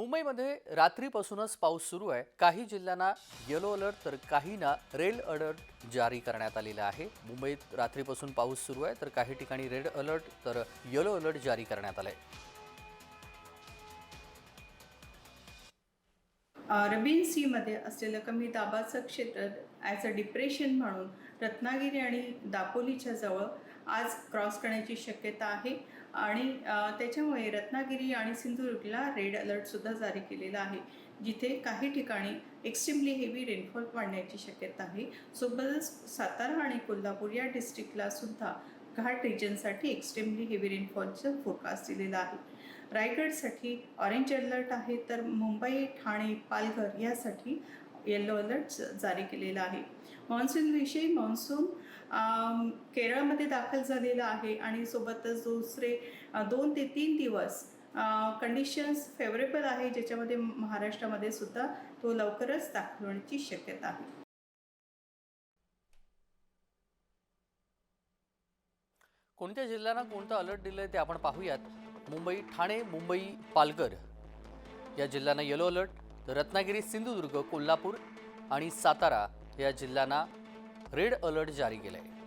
मुंबईमध्ये रात्रीपासूनच पाऊस सुरू आहे. काही जिल्ह्यांना येलो अलर्ट तर काहींना रेड अलर्ट जारी करण्यात आलेला आहे. मुंबईत रात्रीपासून पाऊस सुरू आहे तर काही ठिकाणी रेड अलर्ट तर येलो अलर्ट जारी करण्यात आलाय. अरबीन सीमध्ये असलेलं कमी दाबाचं क्षेत्र ॲज अ डिप्रेशन म्हणून रत्नागिरी आणि दापोलीच्या जवळ आज क्रॉस करण्याची शक्यता आहे. आणि त्याच्यामुळे रत्नागिरी आणि सिंधुदुर्गला रेड अलर्टसुद्धा जारी केलेला आहे. जिथे काही ठिकाणी एक्स्ट्रीमली हेवी रेनफॉल वाढण्याची शक्यता आहे. सोबतच सातारा आणि कोल्हापूर या डिस्ट्रिक्टला सुद्धा घाट रिजनसाठी एक्स्ट्रीमली हेवी रेनफॉलचं फोरकास्ट दिलेला आहे. रायगडसाठी ऑरेंज अलर्ट आहे तर मुंबई ठाणे पालघर यासाठी येलो अलर्ट जारी केलेला आहे. मान्सूनविषयी मान्सून केरळमध्ये दाखल झालेला आहे आणि सोबतच दुसरे दोन ते तीन दिवस कंडिशन्स फेवरेबल आहे ज्याच्यामध्ये महाराष्ट्रामध्ये सुद्धा तो लवकरच दाखल होण्याची शक्यता आहे. कोणत्या जिल्ह्यांना कोणतं अलर्ट दिलंय ते आपण पाहूयात. मुंबई ठाणे मुंबई पालघर. या जिल्ह्यांना येलो अलर्ट तर रत्नागिरी सिंधुदुर्ग कोल्हापूर आणि सातारा या जिल्ह्यांना रेड अलर्ट जारी केलंय.